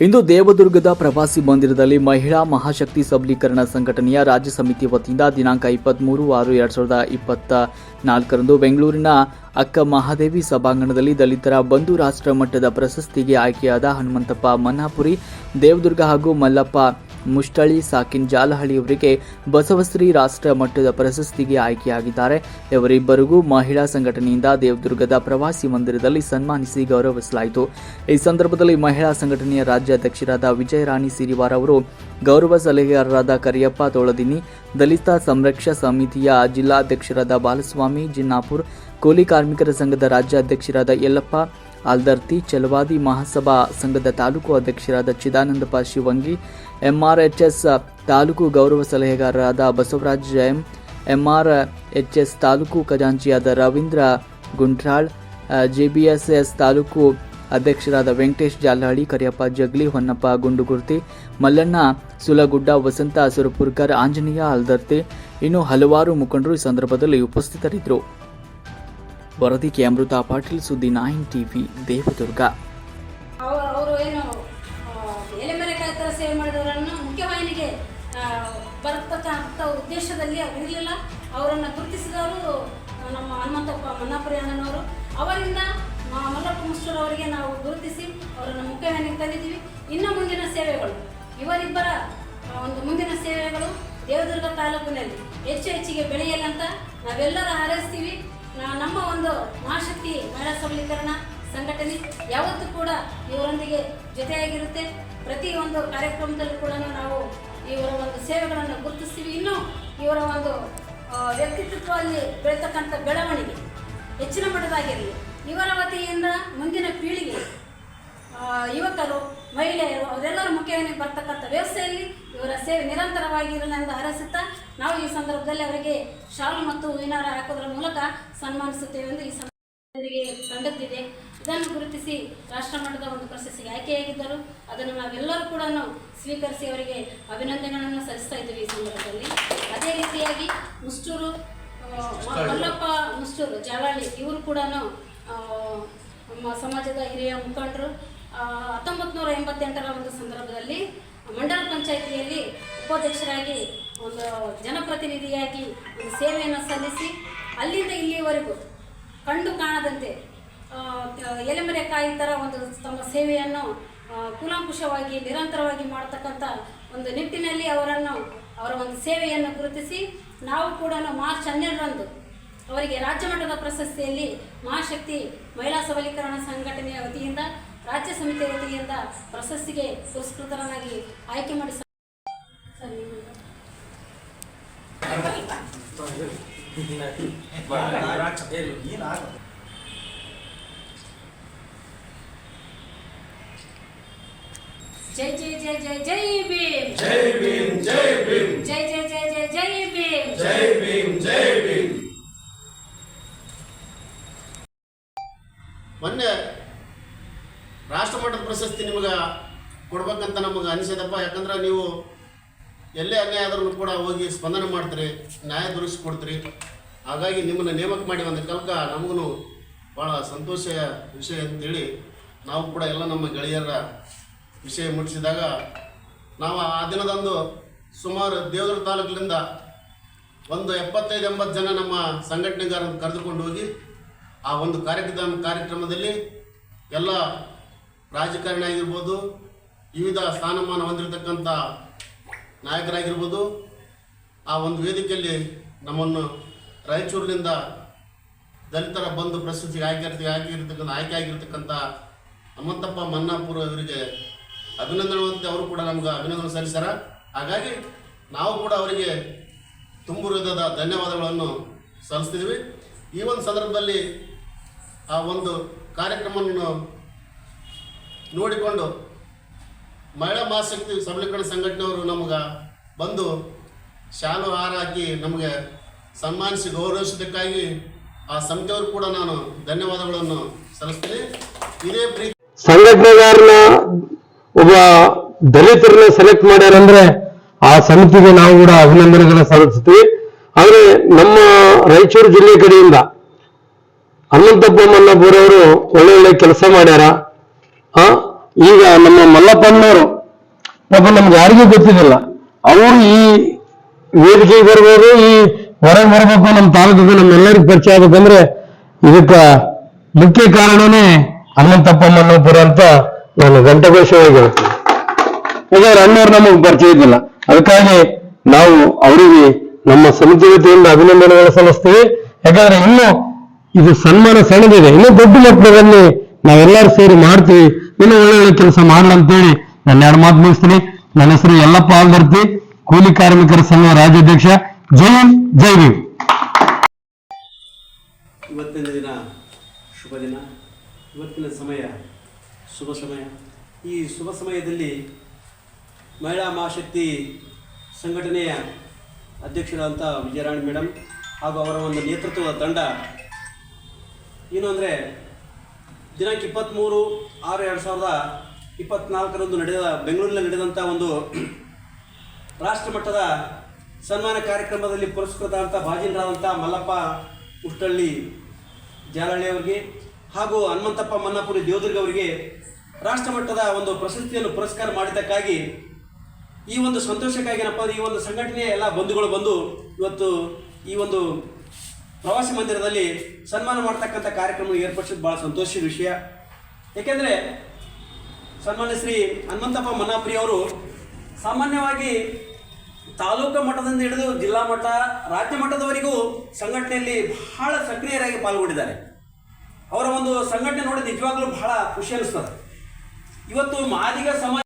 ಇಂದು ದೇವದುರ್ಗದ ಪ್ರವಾಸಿ ಮಂದಿರದಲ್ಲಿ ಮಹಿಳಾ ಮಹಾಶಕ್ತಿ ಸಬಲೀಕರಣ ಸಂಘಟನೆಯ ರಾಜ್ಯ ಸಮಿತಿ ವತಿಯಿಂದ ದಿನಾಂಕ ಇಪ್ಪತ್ತ್ಮೂರು ಆರು ಎರಡು ಸಾವಿರದ ಇಪ್ಪತ್ತ ನಾಲ್ಕರಂದು ಬೆಂಗಳೂರಿನ ಅಕ್ಕ ಮಹಾದೇವಿ ಸಭಾಂಗಣದಲ್ಲಿ ದಲಿತರ ಬಂಧು ರಾಷ್ಟ್ರ ಮಟ್ಟದ ಪ್ರಶಸ್ತಿಗೆ ಆಯ್ಕೆಯಾದ ಹನುಮಂತಪ್ಪ ಮನ್ನಾಪುರಿ, ದೇವದುರ್ಗ ಹಾಗೂ ಮಲ್ಲಪ್ಪ ಮುಷ್ಟಳಿ ಸಾಕಿನ್ ಜಾಲಹಳ್ಳಿಯವರಿಗೆ ಬಸವಶ್ರೀ ರಾಷ್ಟ್ರ ಮಟ್ಟದ ಪ್ರಶಸ್ತಿಗೆ ಆಯ್ಕೆಯಾಗಿದ್ದಾರೆ. ಇವರಿಬ್ಬರಿಗೂ ಮಹಿಳಾ ಸಂಘಟನೆಯಿಂದ ದೇವದುರ್ಗದ ಪ್ರವಾಸಿ ಮಂದಿರದಲ್ಲಿ ಸನ್ಮಾನಿಸಿ ಗೌರವಿಸಲಾಯಿತು. ಈ ಸಂದರ್ಭದಲ್ಲಿ ಮಹಿಳಾ ಸಂಘಟನೆಯ ರಾಜ್ಯಾಧ್ಯಕ್ಷರಾದ ವಿಜಯರಾಣಿ ಸಿರಿವಾರ್ ಅವರು, ಗೌರವ ಸಲಹೆಗಾರರಾದ ಕರಿಯಪ್ಪ ತೋಳದಿನಿ ದಲಿತ ಸಂರಕ್ಷಾ ಸಮಿತಿಯ ಜಿಲ್ಲಾಧ್ಯಕ್ಷರಾದ ಬಾಲಸ್ವಾಮಿ, ಜಿನ್ನಾಪುರ್, ಕೂಲಿ ಕಾರ್ಮಿಕರ ಸಂಘದ ರಾಜ್ಯಾಧ್ಯಕ್ಷರಾದ ಯಲ್ಲಪ್ಪ ಆಲ್ದರ್ತಿ ಚಲವಾದಿ ಮಹಾಸಭಾ ಸಂಘದ ತಾಲೂಕು ಅಧ್ಯಕ್ಷರಾದ ಚಿದಾನಂದಪ್ಪ ಶಿವಂಗಿ, ಎಂಆರ್ಎಚ್ಎಸ್ ತಾಲೂಕು ಗೌರವ ಸಲಹೆಗಾರರಾದ ಬಸವರಾಜ್ ಜಯಂ, ಎಂಆರ್ಎಚ್ಎಸ್ ತಾಲೂಕು ಖಜಾಂಚಿಯಾದ ರವೀಂದ್ರ ಗುಂಟ್ರಾಳ್ ಜೆಬಿಎಸ್ಎಸ್ ತಾಲೂಕು ಅಧ್ಯಕ್ಷರಾದ ವೆಂಕಟೇಶ್ ಜಾಲಹಳ್ಳಿ ಕರಿಯಪ್ಪ ಜಗ್ಲಿ, ಹೊನ್ನಪ್ಪ ಗುಂಡುಗುರ್ತಿ, ಮಲ್ಲಣ್ಣ ಸುಲಗುಡ್ಡ, ವಸಂತ ಸುರಪುರ್ಕರ್, ಆಂಜನೇಯ ಅಲ್ದರ್ತಿ, ಇನ್ನು ಹಲವಾರು ಮುಖಂಡರು ಈ ಸಂದರ್ಭದಲ್ಲಿ ಉಪಸ್ಥಿತರಿದ್ದರು. ವರದಿಗೆ ಅಮೃತ ಪಾಟೀಲ್ ಸುದ್ದಿ ನೈನ್ ಟಿವಿ ದೇವದುರ್ಗ. ಅವರು ಏನು ಆ, ಎಲೆಮರೆಕಾಯಿ ಥರ ಸೇವೆ ಮಾಡಿದವರನ್ನು ಮುಖ್ಯವಾಹಿನಿಗೆ ಬರತಕ್ಕಂಥ ಉದ್ದೇಶದಲ್ಲಿ ಇರಲಿಲ್ಲ. ಅವರನ್ನು ಗುರುತಿಸಿದವರು ನಮ್ಮ ಹನುಮಂತಪ್ಪ ಮನ್ನಾಪುರಿ ಅಣ್ಣನವರು. ಅವರಿಂದ ಮಲ್ಲಪ್ಪ ಮುಸ್ತೂರ್ ಅವರಿಗೆ ನಾವು ಗುರುತಿಸಿ ಅವರನ್ನು ಮುಖ್ಯವಾಹಿನಿಗೆ ತಂದಿದ್ದೀವಿ. ಇನ್ನು ಮುಂದಿನ ಸೇವೆಗಳು. ಇವರಿಬ್ಬರ ಒಂದು ಮುಂದಿನ ಸೇವೆಗಳು ದೇವದುರ್ಗ ತಾಲೂಕಿನಲ್ಲಿ ಹೆಚ್ಚು ಹೆಚ್ಚಿಗೆ ಬೆಳೆಯಲ್ಲಂತ ನಾವೆಲ್ಲರೂ ಹಾರೈಸ್ತೀವಿ. ನಮ್ಮ ಒಂದು ಮಹಾಶಕ್ತಿ ಮಹಿಳಾ ಸಬಲೀಕರಣ ಸಂಘಟನೆ ಯಾವತ್ತೂ ಕೂಡ ಇವರೊಂದಿಗೆ ಜೊತೆಯಾಗಿರುತ್ತೆ. ಪ್ರತಿ ಒಂದು ಕಾರ್ಯಕ್ರಮದಲ್ಲೂ ಕೂಡ ನಾವು ಇವರ ಒಂದು ಸೇವೆಗಳನ್ನು ಗುರುತಿಸ್ತೀವಿ. ಇನ್ನು ಇವರ ಒಂದು ವ್ಯಕ್ತಿತ್ವದಲ್ಲಿ ಬೆಳೀತಕ್ಕಂಥ ಬೆಳವಣಿಗೆ ಹೆಚ್ಚಿನ ಮಟ್ಟದಾಗಿರಲಿ. ಇವರ ವತಿಯಿಂದ ಮುಂದಿನ ಪೀಳಿಗೆ ಯುವಕರು, ಮಹಿಳೆಯರು, ಅವರೆಲ್ಲರೂ ಮುಖ್ಯವಾಗಿ ಬರ್ತಕ್ಕಂಥ ವ್ಯವಸ್ಥೆಯಲ್ಲಿ ಇವರ ಸೇವೆ ನಿರಂತರವಾಗಿ ಇರಲೆಂದು ಹಾರೈಸುತ್ತಾ ನಾವು ಈ ಸಂದರ್ಭದಲ್ಲಿ ಅವರಿಗೆ ಶಾಲು ಮತ್ತು ಹೂವಿನಾರ ಹಾಕೋದ್ರ ಮೂಲಕ ಸನ್ಮಾನಿಸುತ್ತೇವೆ ಎಂದು ಈ ಸಂದರ್ಭದಲ್ಲಿ ಕಂಡದ್ದಿದೆ ಇದನ್ನು ಗುರುತಿಸಿ ರಾಷ್ಟ್ರ ಮಟ್ಟದ ಒಂದು ಪ್ರಶಸ್ತಿಗೆ ಆಯ್ಕೆಯಾಗಿದ್ದರು. ಅದನ್ನು ನಾವೆಲ್ಲರೂ ಕೂಡ ಸ್ವೀಕರಿಸಿ ಅವರಿಗೆ ಅಭಿನಂದನೆಗಳನ್ನು ಸಲ್ಲಿಸ್ತಾ ಇದ್ದೀವಿ ಈ ಸಂದರ್ಭದಲ್ಲಿ. ಅದೇ ರೀತಿಯಾಗಿ ಮುಷ್ಟೂರು ಮಲ್ಲಪ್ಪ ಮುಷ್ಟೂರು ಜಾಲಹಳ್ಳಿ ಇವರು ಕೂಡ ನಮ್ಮ ಸಮಾಜದ ಹಿರಿಯ ಮುಖಂಡರು. ಹತ್ತೊಂಬತ್ತು ನೂರ ಎಂಬತ್ತೆಂಟರ ಒಂದು ಸಂದರ್ಭದಲ್ಲಿ ಮಂಡಲ ಪಂಚಾಯಿತಿಯಲ್ಲಿ ಉಪಾಧ್ಯಕ್ಷರಾಗಿ ಒಂದು ಜನಪ್ರತಿನಿಧಿಯಾಗಿ ಒಂದು ಸೇವೆಯನ್ನು ಸಲ್ಲಿಸಿ ಅಲ್ಲಿಂದ ಇಲ್ಲಿಯವರೆಗೂ ಕಂಡು ಕಾಣದಂತೆ ಎಲೆಮರೆಕಾಯಿ ಥರ ಒಂದು ತಮ್ಮ ಸೇವೆಯನ್ನು ಕೂಲಂಕುಷವಾಗಿ ನಿರಂತರವಾಗಿ ಮಾಡತಕ್ಕಂಥ ಒಂದು ನಿಟ್ಟಿನಲ್ಲಿ ಅವರನ್ನು, ಅವರ ಒಂದು ಸೇವೆಯನ್ನು ಗುರುತಿಸಿ ನಾವು ಕೂಡ ಮಾರ್ಚ್ ಹನ್ನೆರಡರಂದು ಅವರಿಗೆ ರಾಜ್ಯ ಮಟ್ಟದ ಪ್ರಶಸ್ತಿಯಲ್ಲಿ ಮಹಾಶಕ್ತಿ ಮಹಿಳಾ ಸಬಲೀಕರಣ ಸಂಘಟನೆಯ ವತಿಯಿಂದ ರಾಜ್ಯ ಸಮಿತಿಯ ವತಿಯಿಂದ ಪ್ರಶಸ್ತಿಗೆ ಪುರಸ್ಕೃತರನ್ನಾಗಿ ಆಯ್ಕೆ ಮಾಡಿ ಸ- ಸರ್, ನೀವು- ಜೈ ಜೈ ಜೈ ಜೈ ಜೈ ಭೀಮ್. ಜೈ ಭೀಮ್ ಜೈ ಭೀಮ್. ಜೈ ಜೈ ಜೈ ಜೈ ಜೈ ಭೀಮ್ ಜೈ ಭೀಮ್. ಜೈ ಭೀಮ್ ಮೊನ್ನೆ ರಾಷ್ಟ್ರ ಮಟ್ಟದ ಪ್ರಶಸ್ತಿ ನಿಮಗೆ ಕೊಡ್ಬೇಕಂತ ನಮಗೆ ಅನಿಸಿದಪ್ಪ ಯಾಕಂದ್ರೆ ನೀವು ಎಲ್ಲೇ ಅನ್ಯಾಯ ಆದ್ರೂ ಕೂಡ ಹೋಗಿ ಸ್ಪಂದನೆ ಮಾಡ್ತೀರಿ, ನ್ಯಾಯ ದೊರಕಿಸ್ಕೊಡ್ತೀರಿ. ಹಾಗಾಗಿ ನಿಮ್ಮನ್ನು ನೇಮಕ ಮಾಡಿ ಒಂದು ಕಲ್ಕ ನಮಗೂ ಭಾಳ ಸಂತೋಷ ವಿಷಯ ಅಂತೇಳಿ ನಾವು ಕೂಡ ಎಲ್ಲ ನಮ್ಮ ಗೆಳೆಯರ ವಿಷಯ ಮುಟ್ಟಿಸಿದಾಗ ನಾವು ಆ ದಿನದಂದು ಸುಮಾರು ದೇವರ ತಾಲೂಕಿನಿಂದ ಒಂದು ಎಪ್ಪತ್ತೈದು, ಎಂಬತ್ತು ಜನ ನಮ್ಮ ಸಂಘಟನೆಗಾರನ್ನು ಕರೆದುಕೊಂಡು ಹೋಗಿ ಆ ಒಂದು ಕಾರ್ಯಕ್ರಮ ಕಾರ್ಯಕ್ರಮದಲ್ಲಿ ಎಲ್ಲ ರಾಜಕಾರಣಿ ಆಗಿರ್ಬೋದು ವಿವಿಧ ಸ್ಥಾನಮಾನ ಹೊಂದಿರತಕ್ಕಂಥ ನಾಯಕರಾಗಿರ್ಬೋದು. ಆ ಒಂದು ವೇದಿಕೆಯಲ್ಲಿ ನಮ್ಮನ್ನು ರಾಯಚೂರಿನಿಂದ ದಲಿತರ ಬಂಧು ಪ್ರಶಸ್ತಿಗೆ ಆಯ್ಕೆ ಆಗಿರ್ತಕ್ಕಂಥ ಆಯ್ಕೆ ಆಗಿರ್ತಕ್ಕಂಥ ಹನುಮಂತಪ್ಪ ಮನ್ನಾಪುರ ಅವರಿಗೆ ಅಭಿನಂದನೆ ಅವರು ಕೂಡ ನಮ್ಗೆ ಅಭಿನಂದನೆ ಸಲ್ಲಿಸ್ಯಾರ. ಹಾಗಾಗಿ ನಾವು ಕೂಡ ಅವರಿಗೆ ತುಂಬು ವಿಧದ ಧನ್ಯವಾದಗಳನ್ನು ಸಲ್ಲಿಸ್ತಿದ್ವಿ. ಈ ಒಂದು ಸಂದರ್ಭದಲ್ಲಿ ಆ ಒಂದು ಕಾರ್ಯಕ್ರಮವನ್ನು ನೋಡಿಕೊಂಡು ಮಹಿಳಾ ಮಹಾಶಕ್ತಿ ಸಬಲೀಕರಣ ಸಂಘಟನೆಯವರು ನಮ್ಗೆ ಬಂದು ಶಾಲು ಹಾರ ಹಾಕಿ ನಮಗೆ ಸನ್ಮಾನಿಸಿ ಗೌರವಿಸಿದ್ದಕ್ಕಾಗಿ ಆ ಸಮಿತಿಯವರು ಕೂಡ ನಾನು ಧನ್ಯವಾದಗಳನ್ನು ಸಲ್ಲಿಸ್ತೀನಿ. ಇದೇ ಪ್ರೀತಿ ಸಂಘಟನೆಗಾರನ ಒಬ್ಬ ದಲಿತರನ್ನ ಸೆಲೆಕ್ಟ್ ಮಾಡ್ಯಾರಂದ್ರೆ ಆ ಸಮಿತಿಗೆ ನಾವು ಕೂಡ ಅಭಿನಂದನೆಗಳನ್ನ ಸಲ್ಲಿಸ್ತೀವಿ. ಆದ್ರೆ ನಮ್ಮ ರಾಯಚೂರು ಜಿಲ್ಲೆ ಕಡೆಯಿಂದ ಹನುಮಂತಪ್ಪ ಮಲ್ಲಪ್ಪರವರು ಒಳ್ಳೆ ಒಳ್ಳೆ ಕೆಲಸ ಮಾಡ್ಯಾರ. ಆ ಈಗ ನಮ್ಮ ಮಲ್ಲಪ್ಪನವರು, ಪಾಪ ನಮ್ಗೆ ಯಾರಿಗೂ ಗೊತ್ತಿದ್ದಿಲ್ಲ ಅವರು ಈ ವೇದಿಕೆಗೆ ಬರ್ಬೋದು, ಈ ಹೊರಗೆ ಬರ್ಬೇಕು ನಮ್ಮ ತಾಲೂಕಿಗೆ ನಮ್ಮೆಲ್ಲರಿಗೂ ಪರಿಚಯ ಆಗ್ಬೇಕಂದ್ರೆ ಇದಕ್ಕ ಮುಖ್ಯ ಕಾರಣನೇ ಹನುಮಂತಪ್ಪ ಮನ್ನೋಪುರ ಅಂತ ನಾನು ಗಂಟಘೋಷವಾಗಿ ಹೇಳ್ತೀನಿ. ಯಾಕಂದ್ರೆ ಅಣ್ಣವ್ರು ನಮಗೆ ಪರಿಚಯ ಇದ್ದಿಲ್ಲ. ಅದಕ್ಕಾಗಿ ನಾವು ಅವರಿಗೆ ನಮ್ಮ ಸಮಿತಿ ವತಿಯಿಂದ ಅಭಿನಂದನೆಗಳು ಸಲ್ಲಿಸ್ತೀವಿ. ಯಾಕಂದ್ರೆ ಇನ್ನು ಇದು ಸನ್ಮಾನ ಸಣ್ಣದಿದೆ ಇನ್ನೂ ದೊಡ್ಡ ಮಟ್ಟದಲ್ಲಿ ನಾವೆಲ್ಲರೂ ಸೇರಿ ಮಾಡ್ತೀವಿ. ಇನ್ನು ಒಳ್ಳೆ ಒಳ್ಳೆ ಕೆಲಸ ಮಾಡ್ಲಂತೇಳಿ ನನ್ನ ಎರಡು ಮಾತು ಮುಗಿಸ್ತೀನಿ. ನನ್ನ ಹೆಸರು ಯಲ್ಲಪ್ಪ ಆಲ್ದರ್ತಿ ಕೂಲಿ ಕಾರ್ಮಿಕರ ಸಂಘ ರಾಜ್ಯಾಧ್ಯಕ್ಷ. ಜೈ ಹಿಂದ್, ಇವತ್ತಿನ ದಿನ ಶುಭ ದಿನ. ಇವತ್ತಿನ ಸಮಯ ಶುಭ ಸಮಯ. ಈ ಶುಭ ಸಮಯದಲ್ಲಿ ಮಹಿಳಾ ಮಹಾಶಕ್ತಿ ಸಂಘಟನೆಯ ಅಧ್ಯಕ್ಷರಾದಂಥ ವಿಜಯರಾಣಿ ಮೇಡಮ್ ಹಾಗೂ ಅವರ ಒಂದು ನೇತೃತ್ವದ ತಂಡ. ಏನು ಅಂದರೆ ದಿನಾಂಕ ಇಪ್ಪತ್ತ್ಮೂರು ಆರು ಎರಡು ಸಾವಿರದ ಇಪ್ಪತ್ತ್ನಾಲ್ಕರಂದು ನಡೆದ ಬೆಂಗಳೂರಿನಲ್ಲಿ ನಡೆದಂಥ ಒಂದು ರಾಷ್ಟ್ರ ಮಟ್ಟದ ಸನ್ಮಾನ ಕಾರ್ಯಕ್ರಮದಲ್ಲಿ ಪುರಸ್ಕೃತ ಅಂತ ಭಾಜನರಾದಂಥ ಮಲ್ಲಪ್ಪ ಉಷ್ಟಳ್ಳಿ ಜಾಲಹಳ್ಳಿ ಅವರಿಗೆ ಹಾಗೂ ಹನುಮಂತಪ್ಪ ಮನ್ನಾಪುರಿ ದೇವದುರ್ಗ ಅವರಿಗೆ ರಾಷ್ಟ್ರ ಮಟ್ಟದ ಒಂದು ಪ್ರಶಸ್ತಿಯನ್ನು ಪುರಸ್ಕಾರ ಮಾಡಿದ್ದಕ್ಕಾಗಿ ಈ ಒಂದು ಸಂತೋಷಕ್ಕಾಗಿ ಏನಪ್ಪ ಈ ಒಂದು ಸಂಘಟನೆಯ ಎಲ್ಲ ಬಂಧುಗಳು ಬಂದು ಇವತ್ತು ಈ ಒಂದು ಪ್ರವಾಸಿ ಮಂದಿರದಲ್ಲಿ ಸನ್ಮಾನ ಮಾಡ್ತಕ್ಕಂಥ ಕಾರ್ಯಕ್ರಮ ಏರ್ಪಡಿಸಿದ್ದು ಭಾಳ ಸಂತೋಷದ ವಿಷಯ. ಏಕೆಂದರೆ ಸನ್ಮಾನ್ಯ ಶ್ರೀ ಹನುಮಂತಪ್ಪ ಮನ್ನಾಪುರಿ ಅವರು ಸಾಮಾನ್ಯವಾಗಿ ತಾಲೂಕು ಮಟ್ಟದಿಂದ ಹಿಡಿದು ಜಿಲ್ಲಾ ಮಟ್ಟ, ರಾಜ್ಯ ಮಟ್ಟದವರೆಗೂ ಸಂಘಟನೆಯಲ್ಲಿ ಬಹಳ ಸಕ್ರಿಯರಾಗಿ ಪಾಲ್ಗೊಂಡಿದ್ದಾರೆ. ಅವರ ಒಂದು ಸಂಘಟನೆ ನೋಡಿ ನಿಜವಾಗ್ಲೂ ಬಹಳ ಖುಷಿ ಅನಿಸ್ತದೆ. ಇವತ್ತು ಮಾದಿಗ ಸಮಾಜ